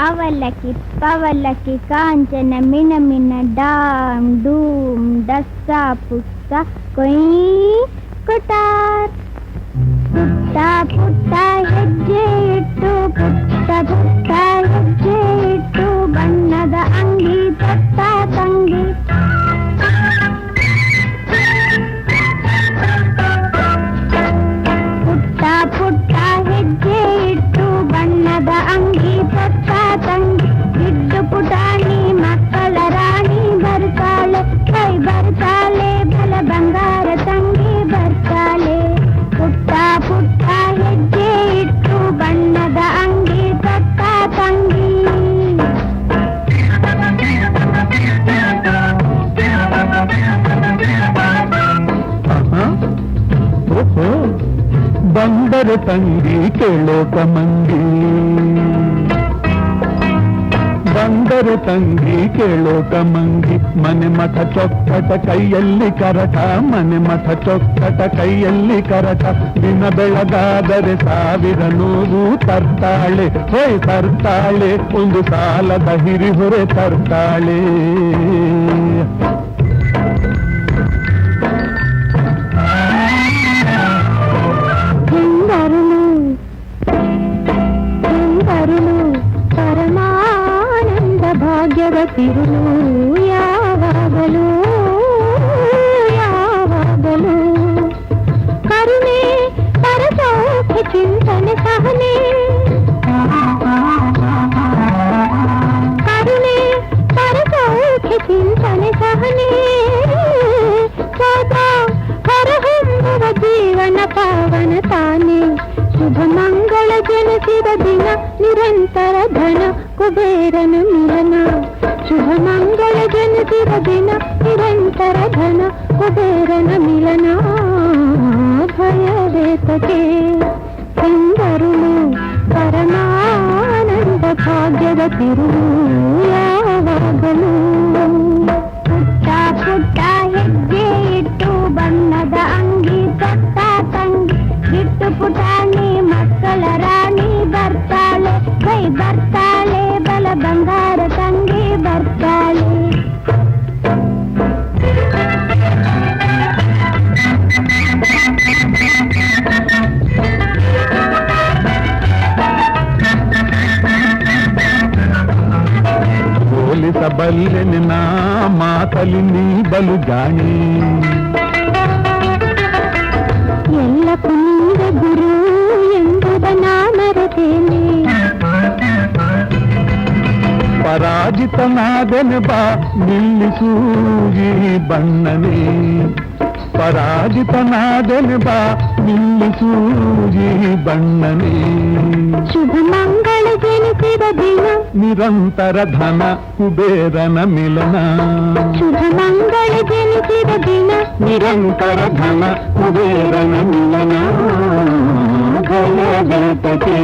అవలకి పవలకి Kanchana మినమిన dam డూమ్ డస్సా పుస్స కొయ్ కొటార్ పుట్ట పుట్ట ಹೆಜ್ಜೆ ಇಟ್ಟು ಪುಟ್ಟ ಪುಟ್ಟ ಹೆಜ್ಜೆ ಇಟ್ಟು ಬಣ್ಣದ ಅಂಗಿ ತೊಟ್ಟ ತಂಗಿ ಇಟ್ಟು ಪುಟಾಣಿ ಮಕ್ಕಳ ಬಂದರ ತಂಗಿ ಕೇಳೋಕ ಮಂಗಿ ಬಂದರು ತಂಗಿ ಕೇಳೋಕ ಮಂಗಿ ಮನೆ ಮಠ ಚೊಕ್ಕಟ ಕೈಯಲ್ಲಿ ಕರಟ ಮನೆ ಮಠ ಚೊಕ್ಕಟ ಕೈಯಲ್ಲಿ ಕರಟ ದಿನ ಬೆಳಗಾದರೆ ಸಾವಿರ ನೋವು ತರ್ತಾಳೆ ಹೋಯ್ ತರ್ತಾಳೆ ಒಂದು ಸಾಲದ ಹಿರಿಹೊರೆ ತರ್ತಾಳೆ ಎರ ತಿರುಳು ಯಾವಾಗಲೂ ಯಾವಾಗಲೂ ಕರುಣೆ ಪರಸೌಖ್ಯ ಚಿಂತನೆ ಸಹನೆ ಮಂಗಳ ಜನಿಸಿದ ದಿನ ನಿರಂತರ ಧನ ಕುಬೇರನ ಮಿಲನ ಶುಭ ಮಂಗಳ ಜನಿಸಿದ ದಿನ ನಿರಂತರ ಧನ ಕುಬೇರನ ಮಿಲನ ಭಯವೇತಕೆ ಎಂದರುಳು ಪರಮಾನಂದ ಭಾಗ್ಯದ ತಿರುಳು ಬಂಗಾರ ತಂಗಿ ಬರ್ತಾಳೆ ಹೋಲಿಸಬಲ್ಲೆನೆ ನಾ ಮಾತಲಿ ನೀ ಬಲು ಜಾಣಿ ಪರಾಜಿತನಾದೆನೆ ಬಾ ನಿಲ್ಲಿಸು ಈ ಬಣ್ಣನೆ ಪರಾಜಿತನಾದೆನೆ ಬಾ ನಿಲ್ಲಿಸು ಈ ಬಣ್ಣನೆ ಶುಭ ಮಂಗಳ ಜನಿಸಿದ ದಿನ ನಿರಂತರ ಧನ ಕುಬೇರನ ಮಿಲನ ಶುಭ ಮಂಗಳ ಜನಿಸಿದ ದಿನ ನಿರಂತರ ಧನ ಕುಬೇರನ ಮಿಲನ ಭಯವೇತಕೆ